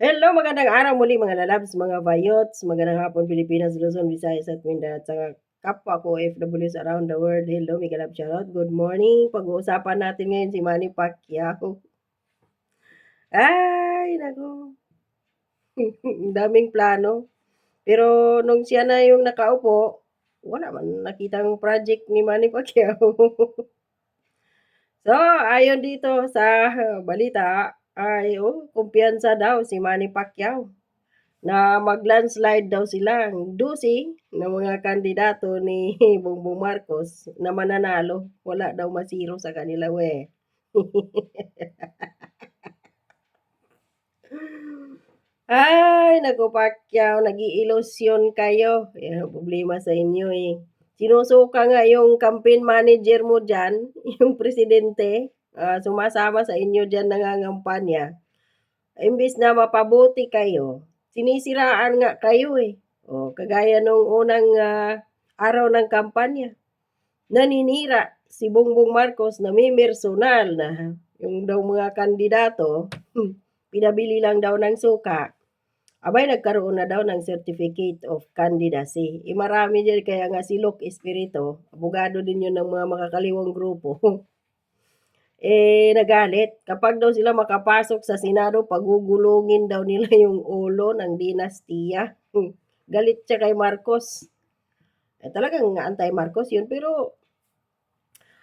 Hello, magandang araw muli mga lalabs, mga bayots, magandang hapon Pilipinas, Luzon, Visayas at Mindanao at sa kapwa ko OFWs around the world. Hello, Mega Love. Good morning. Pag-uusapan natin ngayon si Manny Pacquiao. Ay, nako. Daming plano. Pero nung siya na yung nakaupo, wala man nakitang project ni Manny Pacquiao. so, ayon dito sa balita, ay oh, kumpiyansa daw si Manny Pacquiao na mag-landslide daw sila ang dusi ng mga kandidato ni Bongbong Marcos na mananalo. Wala daw masiro sa kanila, we. Ay, naku Pacquiao, nag-iilusyon kayo. Yan ang problema sa inyo eh. Sinusuka nga yung campaign manager mo dyan, yung presidente, ah, sumasama sa inyo dyan nangangampanya. Imbis na mapabuti kayo, sinisiraan nga kayo eh. O, kagaya nung unang ah, araw ng kampanya. Naninira si Bongbong Marcos na may personal na yung daw mga kandidato, pinabili lang daw ng suka. Abay, nagkaroon na daw ng certificate of candidacy. E marami dyan, kaya nga si Luke Espirito, abogado din yun ng mga makakaliwang grupo. eh, nagalit. Kapag daw sila makapasok sa Senado, pagugulungin daw nila yung ulo ng dinastiya. Galit siya kay Marcos. Eh, talagang anti-Marcos yun. Pero,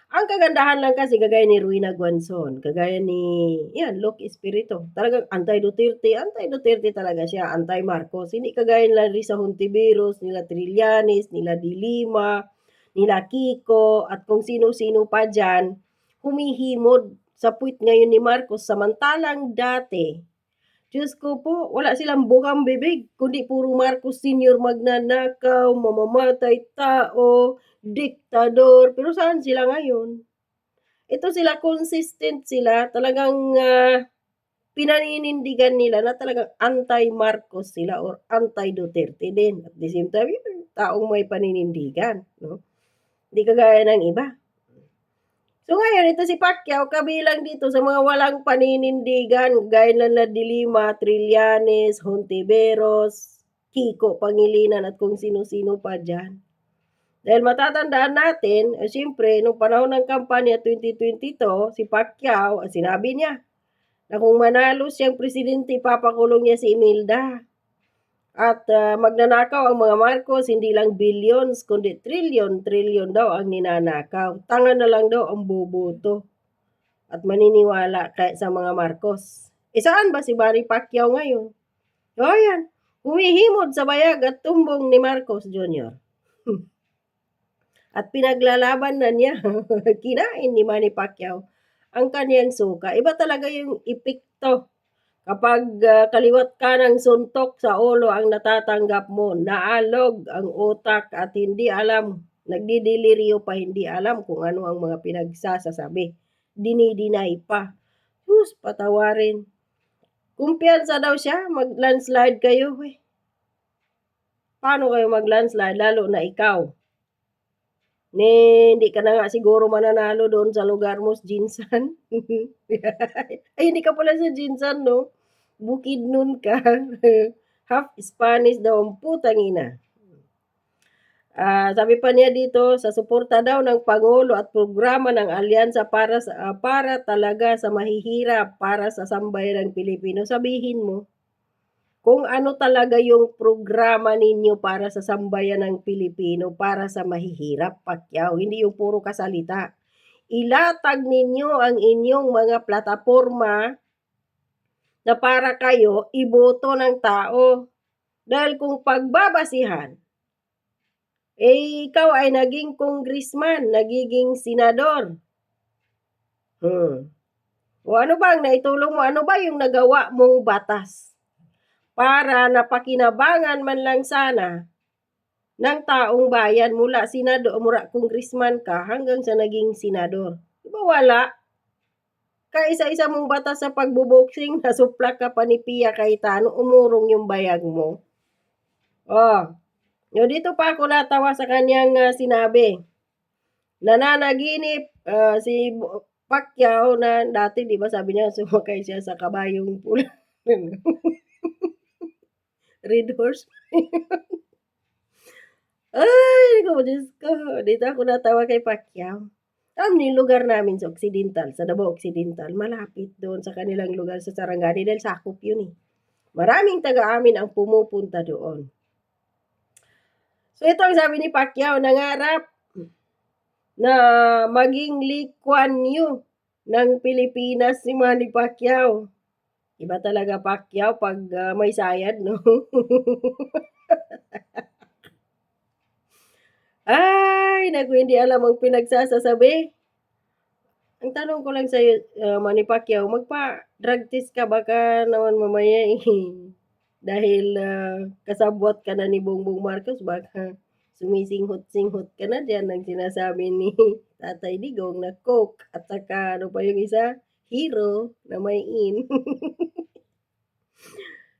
ang kagandahan lang kasi, kagaya ni Ruina Guanzon, kagaya ni, yan, Luke Espirito. Talagang anti-Duterte, anti-Duterte talaga siya, anti-Marcos. Hindi kagaya nila Risa Hontiveros, nila Trillanes, nila Dilima, nila Kiko, at kung sino-sino pa dyan, humihimod sa puwit ngayon ni Marcos. Samantalang dati, Diyos ko po, wala silang bukang bibig, kundi puro Marcos Senior magnanakaw, mamamatay tao, diktador. Pero saan sila ngayon? Ito sila, consistent sila, talagang uh, pinaninindigan nila na talagang anti-Marcos sila or anti-Duterte din. At the same time, taong may paninindigan. No? Hindi kagaya ng iba. So ngayon, ito si Pacquiao, kabilang dito sa mga walang paninindigan, gaya na na Dilima, Trillanes, Hontiveros, Kiko, Pangilinan, at kung sino-sino pa dyan. Dahil matatandaan natin, eh, siyempre, nung panahon ng kampanya 2022, si Pacquiao, ah, sinabi niya, na kung manalo siyang presidente, papakulong niya si Imelda. At uh, magnanakaw ang mga Marcos, hindi lang billions, kundi trillion, trillion daw ang ninanakaw. Tanga na lang daw ang boboto. At maniniwala kay sa mga Marcos. E saan ba si Barry Pacquiao ngayon? O yan, humihimod sa bayag at tumbong ni Marcos Jr. at pinaglalaban na niya, kinain ni Manny Pacquiao ang kaniyang suka. Iba talaga yung epekto Kapag uh, kaliwat ka ng suntok sa ulo ang natatanggap mo, naalog ang utak at hindi alam, nagdidiliryo pa hindi alam kung ano ang mga pinagsasasabi. Dinidinay pa. Diyos, patawarin. Kumpiyansa daw siya, mag-landslide kayo. Eh. Paano kayo mag-landslide, lalo na ikaw? Ni, hindi ka na nga siguro mananalo doon sa lugar mo, Jinsan. Ay, hindi ka pala sa Jinsan, no? Bukid nun ka. Half Spanish daw ang putang ina. Uh, sabi pa niya dito, sa suporta daw ng Pangulo at programa ng alyansa para, sa, uh, para talaga sa mahihirap, para sa sambayan ng Pilipino. Sabihin mo, kung ano talaga yung programa ninyo para sa sambayan ng Pilipino, para sa mahihirap, pakyaw, hindi yung puro kasalita. Ilatag ninyo ang inyong mga plataforma na para kayo iboto ng tao. Dahil kung pagbabasihan, eh ikaw ay naging congressman, nagiging senador. Hmm. O ano ba ang naitulong mo? Ano ba yung nagawa mong batas? Para napakinabangan man lang sana ng taong bayan mula senador, mula congressman ka hanggang sa naging senador. Diba wala? Kaisa-isa mong batas sa pagbuboxing, nasuplak ka pa ni Pia Cayetano, umurong yung bayag mo. Oh, yo dito pa ako natawa sa kanyang uh, sinabi. Nananaginip uh, si Pacquiao na dati, di ba sabi niya, sumakay siya sa kabayong pula. Red Horse. Ay, naku Diyos ko. Dito ako natawa kay Pacquiao. Alam niyo yung lugar namin sa Occidental, sa Davao Occidental, malapit doon sa kanilang lugar sa Sarangani dahil sakop yun eh. Maraming taga-amin ang pumupunta doon. So ito ang sabi ni Pacquiao, nangarap na maging Lee Kuan ng Pilipinas si Manny Pacquiao. Iba talaga Pacquiao pag ah, may sayad, no? Ay, naku, hindi alam ang pinagsasasabi. Ang tanong ko lang sa'yo, uh, Manny Pacquiao, magpa-drug test ka baka naman mamaya eh, dahil ah, kasabwat ka na ni Bongbong Marcos, baka sumisinghot-singhot ka na dyan ang sinasabi ni Tatay Digong na Coke at saka ano pa yung isa, Hero na may in.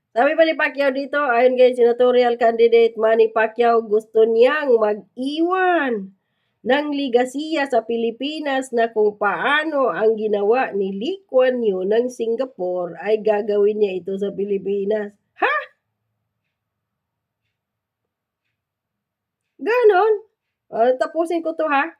Sabi pa ni Pacquiao dito, ayon kay senatorial candidate Manny Pacquiao, gusto niyang mag-iwan ng ligasiya sa Pilipinas na kung paano ang ginawa ni Lee Kuan Yew ng Singapore ay gagawin niya ito sa Pilipinas. Ha? Ganon? Uh, tapusin ko to ha.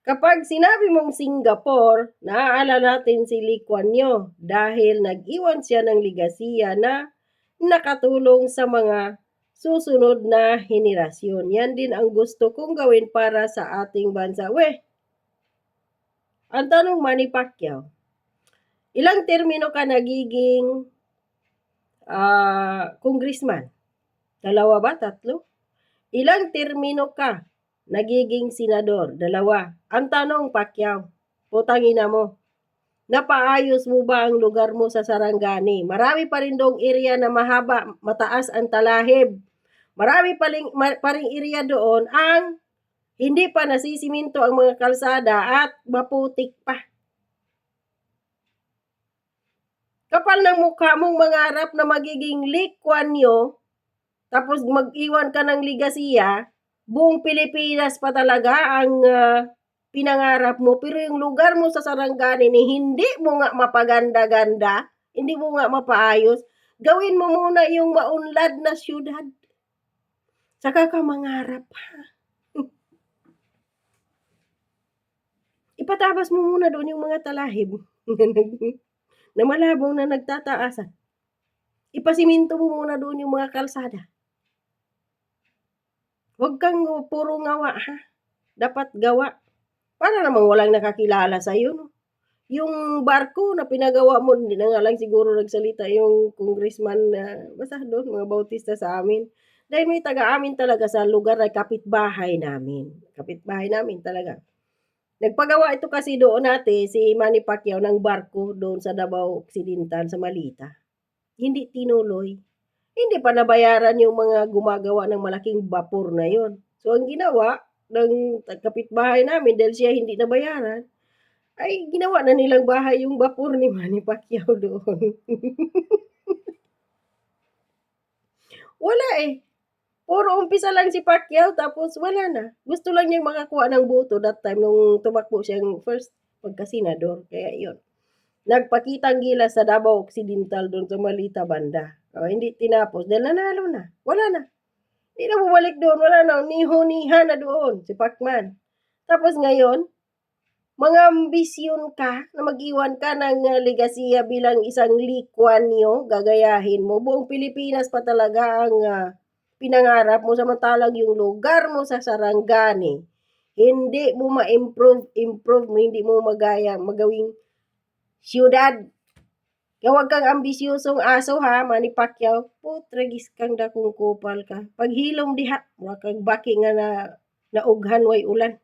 Kapag sinabi mong Singapore, naaalala natin si Lee Kuan Yew dahil nag-iwan siya ng ligasiya na nakatulong sa mga susunod na henerasyon. Yan din ang gusto kong gawin para sa ating bansa. Weh, ang tanong Manny Pacquiao, ilang termino ka nagiging uh, congressman? Dalawa ba? Tatlo? Ilang termino ka nagiging senador? Dalawa. Ang tanong, Pacquiao, putangina mo, napaayos mo ba ang lugar mo sa Sarangani? Marami pa rin dong area na mahaba, mataas ang talahib. Marami pa rin, pa rin area doon ang hindi pa nasisiminto ang mga kalsada at maputik pa. Kapal ng mukha mong mangarap na magiging likwan nyo, tapos mag-iwan ka ng ligasiya, buong Pilipinas pa talaga ang uh, pinangarap mo, pero yung lugar mo sa Sarangani ni hindi mo nga mapaganda-ganda, hindi mo nga mapaayos, gawin mo muna yung maunlad na syudad. Saka ka mangarap. Ipatabas mo muna doon yung mga talahib na malabong na nagtataasan. Ipasiminto mo muna doon yung mga kalsada. Huwag kang puro ngawa ha. Dapat gawa. Para namang walang nakakilala sa iyo, no? Yung barko na pinagawa mo, hindi na nga lang siguro nagsalita yung congressman na, basta doon, mga bautista sa amin. Dahil may taga-amin talaga sa lugar na kapitbahay namin. Kapitbahay namin talaga. Nagpagawa ito kasi doon natin, si Manny Pacquiao ng barko doon sa Davao Occidental, sa Malita. Hindi tinuloy. Hindi pa nabayaran yung mga gumagawa ng malaking vapor na yon. So, ang ginawa, ng kapitbahay namin dahil siya hindi nabayaran, ay ginawa na nilang bahay yung bapor ni Manny Pacquiao doon. wala eh. Puro umpisa lang si Pacquiao tapos wala na. Gusto lang niyang makakuha ng boto that time nung tumakbo siyang first pagka-senador. Kaya yun. Nagpakitang gila sa Davao Occidental doon sa Malita Banda. O, hindi tinapos dahil nanalo na. Wala na. Hindi na bumalik doon. Wala na. Niho-niha na doon. Si Pacman. Tapos ngayon, mga ambisyon ka na mag-iwan ka ng uh, legasiya bilang isang likwan nyo, gagayahin mo. Buong Pilipinas pa talaga ang uh, pinangarap mo samantalang yung lugar mo sa Sarangani. Hindi mo ma-improve, improve hindi mo magaya, magawing siyudad Gawag kang ambisyosong aso ha, Manny Pacquiao. Putragis kang dakong kupal ka. Paghilom diha, wa kang baki nga na naughan way ulan.